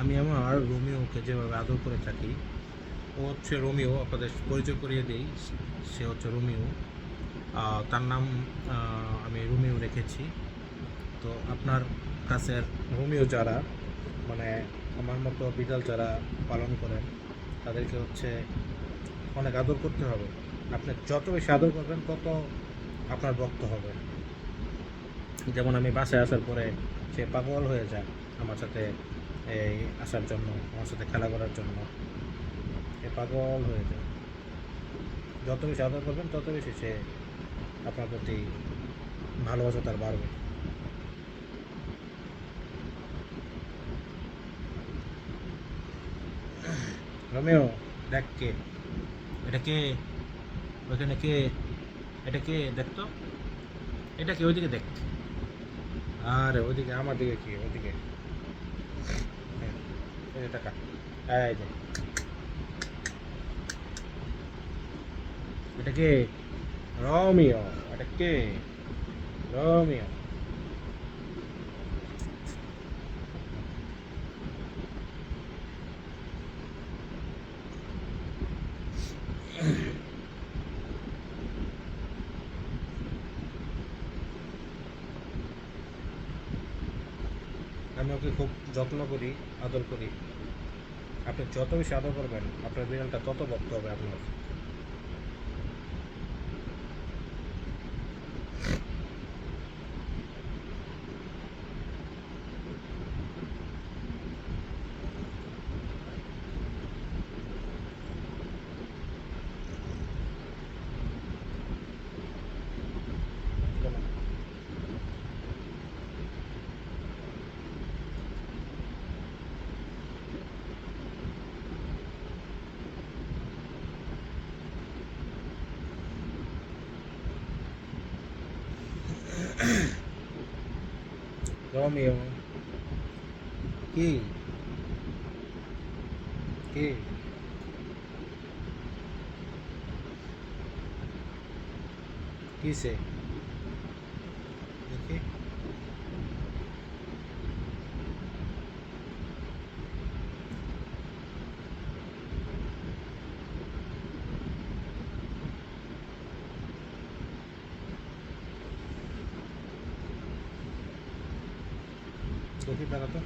আমি আমার রোমিওকে যেভাবে আদর করে থাকি, ও হচ্ছে রোমিও, আপনাদের পরিচয় করিয়ে দিই। সে হচ্ছে রোমিও। তার নাম আমি রোমিও রেখেছি। তো আপনার কাছের রোমিও যারা মানে আমার মতো বিড়াল যারা পালন করেন, তাদেরকে হচ্ছে অনেক আদর করতে হবে। আপনি যত বেশি আদর করবেন, তত আপনার ভক্ত হবে। যেমন আমি বাসায় আসার পরে সে পাগল হয়ে যায় আমার সাথে এই আসার জন্য, আমার সাথে খেলা করার জন্য। সে পাগল হয়ে যায় যত বেশি আদর করবেন, তত বেশি সে আপনার প্রতি ভালোবাসা তার বাড়বে। রমেও, দেখ কে। এটা কে? ওইখানে কে? এটা কে? দেখতো এটা কে? ওইদিকে দেখ। আরে ওইদিকে আমার দিকে কি? হ্যাঁ, যে টাকা এই যে। এটা কে? রোমিও। এটা কে? রোমিও। আমি ওকে খুব যত্ন করি, আদর করি। আপনি যত বেশি আদর করবেন, আপনার বিড়ালটা তত ভক্ত হবে আপনার। রোমিও কি কি কিসে দেখি দেখি তো